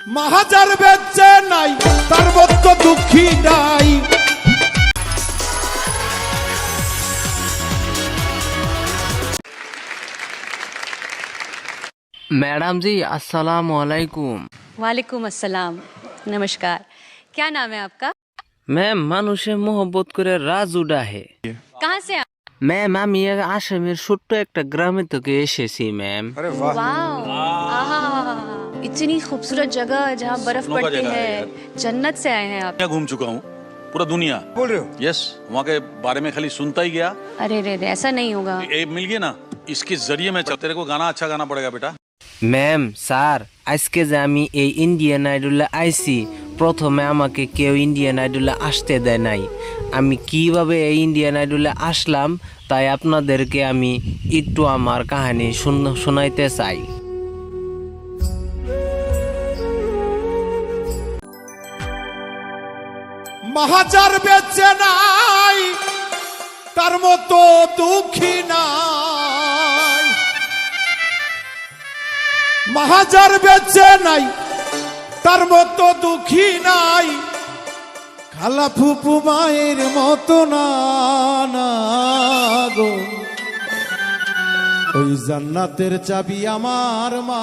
মাহাজার বেচে নাই তার মতো দুঃখী নাই मैडम जी अस्सलाम वालेकुम वालेकुम अस्सलाम नमस्कार क्या नाम है आपका ম্যাম মানুষে মোহব্বত করে রাজু ডাহে कहाँ से आप ম্যাম আমি এক আসামের ছোট্ট একটা গ্রামে থেকে এসেছি ম্যাম वाओ आहा इतनी खूबसूरत जगह जहाँ बर्फ स्नो का पड़ती जगह है है यार। जन्नत से आए हैं आप दुनिया घूम चुका हूँ पूरा दुनिया बोल रहे हो यस वहाँ के बारे में खाली सुनता ही गया अरे रे रे ऐसा नहीं होगा ये मिल गया ना इसके जरिए में चल तेरे को गाना अच्छा गाना पड़ेगा बेटा ম্যাম স্যার আজকে যে আমি এই ইন্ডিয়ান আইডলে আইছি প্রথমে আমাকে কেউ ইন্ডিয়ান আইডলে আসতে দেয় নাই আমি কিভাবে এই ইন্ডিয়ান আইডলে আসলাম তাই আপনাদেরকে আমি একটু আমার কাহিনী শুন- শোনাইতে চাই মাহাজার বেচে নাই, তার মতো দুঃখী নাই। মাহাজার বেচে নাই, তার মতো দুঃখী নাই। খালা ফুপু মায়ের মতো না গো। ওই জান্নাতের চাবি আমার মা।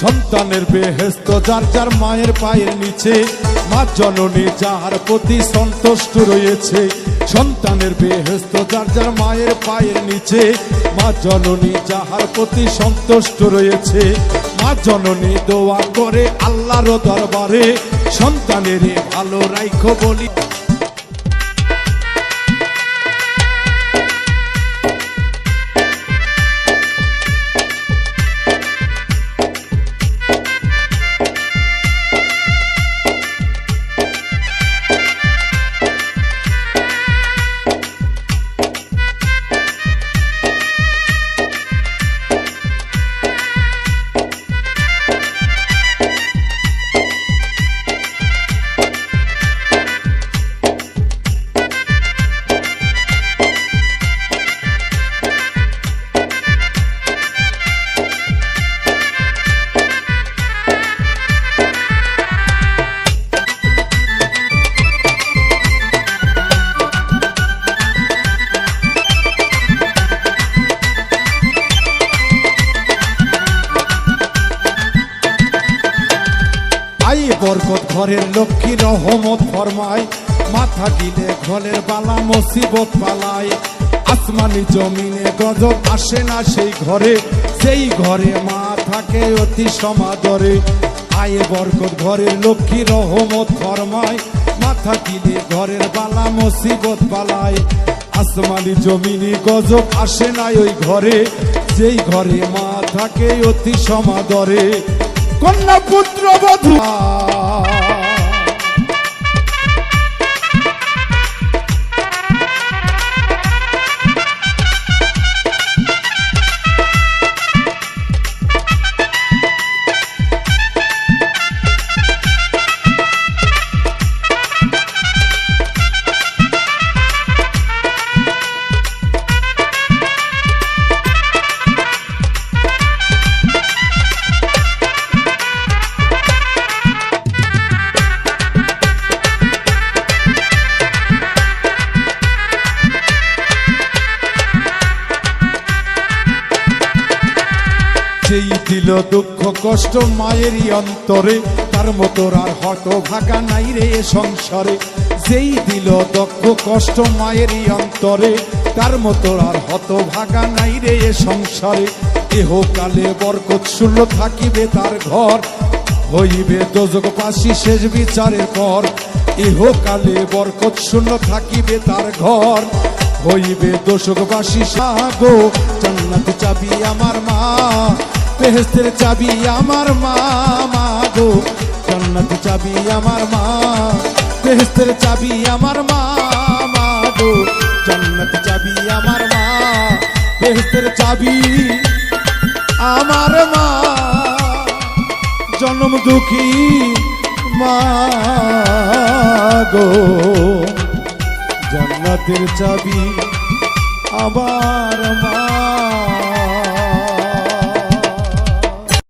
সন্তানের বেহেস্ত যার যার মায়ের পায়ের নিচে, মা জননী যাহার প্রতি সন্তুষ্ট রয়েছে। সন্তানের বেহেস্ত যার যার মায়ের পায়ের নিচে, মা জননী যাহার প্রতি সন্তুষ্ট রয়েছে। মা জননী দোয়া করে আল্লাহর দরবারে, সন্তানের ভালো রাইখো বলি। বরকত ঘরের লক্ষ্মী রহমত ফরমায়। মাথা গিলে ঘরের বালা মুসিবত পালায়। আসমানি জমিনে গজব আসে না সেই ঘরে। সেই ঘরে মা থাকে অতি সমাদরে। আয়ে বরকত ঘরের লক্ষ্মী রহমত ফরমায়। মাথা গিলে ঘরের বালা মুসিবত পালায়। আসমানি জমিনি গজব আসে না ওই ঘরে। যেই ঘরে মা থাকে অতি সমাদরে। কন্যা পুত্র বধূ। যেই দিল দুঃখ কষ্ট মায়েরই অন্তরে। তার মতো আর হত ভাগা নাই রে সংসারে। যেই দিল দুঃখ কষ্ট মায়েরই অন্তরে। তার মতো আর হত ভাগা নাই রে সংসারে। এহ কালে বরকত শূন্য থাকিবে তার ঘর। হইবে দোজক পাশি শেষ বিচারের পর। ইহকালে বরকত শূন্য থাকিবে তার ঘর। হইবে দোষকবাসী সাগো, জান্নাত চাবি আমার মা। বেহেস্তের চাবি আমার মা মা গো। জান্নাত চাবি আমার মা বেহেস্তের চাবি আমার মা মা গো। জান্নাত চাবি আমার মা বেহেস্তের চাবি আমার মা। জন্ম দুঃখী মা গো। জান্নাতের চাবি আবার মা।